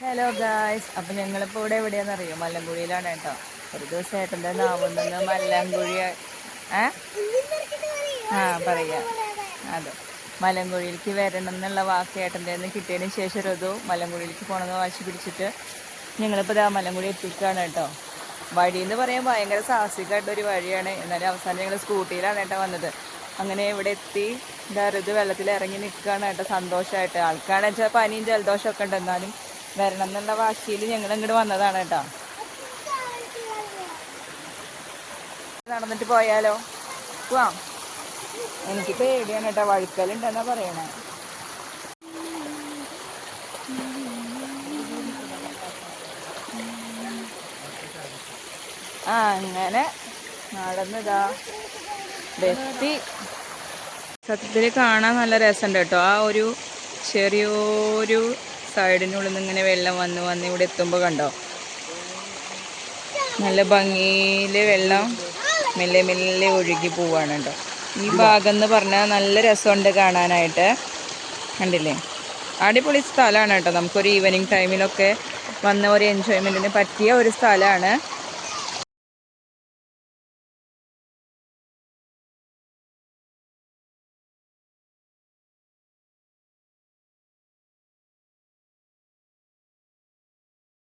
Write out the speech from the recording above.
Hello guys അപ്പം ഞങ്ങളിപ്പോൾ ഇവിടെ എവിടെയാണെന്ന് അറിയോ? മല്ലൻകുഴിയിലാണ് കേട്ടോ. ഒരു ദിവസം ഏട്ടന്റെ നാവുണ്ടെന്ന് മല്ലൻകുഴി ഏ? ആ പറയാം. അതെ. മലങ്കുഴിയിലേക്ക് വരണം എന്നുള്ള വാക്ക് ഏട്ടന്റെ നിന്ന് കിട്ടിയതിന് ശേഷം ഒരു മലങ്കുഴിയിലേക്ക് പോകണമെന്ന് വാശി പിടിച്ചിട്ട് ഞങ്ങളിപ്പോൾ ഇതാ മലങ്കുഴി എത്തിക്കുകയാണ് കേട്ടോ. വഴി എന്ന് പറയാൻ ഭയങ്കര സാഹസികമായിട്ട് ഒരു വഴിയാണ്. എന്നാലും അവസാനം ഞങ്ങൾ സ്കൂട്ടിയിലാണ് കേട്ടോ വന്നത്. അങ്ങനെ ഇവിടെ എത്തി. ഇതാ ഇത് വെള്ളത്തിൽ ഇറങ്ങി നിൽക്കുകയാണ് കേട്ടോ. സന്തോഷമായിട്ട് ആൾക്കാണെന്ന് വെച്ചാൽ പനിയും ജലദോഷമൊക്കെ ഉണ്ട്. എന്നാലും വരണം എന്നുള്ള വാശിയിൽ ഞങ്ങൾ ഇങ്ങോട്ട് വന്നതാണ് കേട്ടോ. നടന്നിട്ട് പോയാലോ? പോവാം. എനിക്ക് പേടിയാണ് കേട്ടോ വഴുക്കലുണ്ടെന്നാ പറയണേ. ആ അങ്ങനെ നടന്നതാ. വെത്തി സത്യത്തിൽ കാണാൻ നല്ല രസമുണ്ട് കേട്ടോ. ആ ഒരു ചെറിയൊരു സൈഡിനുള്ളിൽ നിന്ന് ഇങ്ങനെ വെള്ളം വന്ന് വന്ന് ഇവിടെ എത്തുമ്പോൾ കണ്ടോ? നല്ല ഭംഗിയിൽ വെള്ളം മെല്ലെ മെല്ലെ ഒഴുകി പോവാണ് കേട്ടോ. ഈ ഭാഗം എന്ന് പറഞ്ഞാൽ നല്ല രസമുണ്ട് കാണാനായിട്ട്. കണ്ടില്ലേ? അടിപൊളി സ്ഥലമാണ് കേട്ടോ. നമുക്കൊരു ഈവനിങ് ടൈമിലൊക്കെ വന്ന ഒരു എൻജോയ്മെന്റിന് പറ്റിയ ഒരു സ്ഥലമാണ്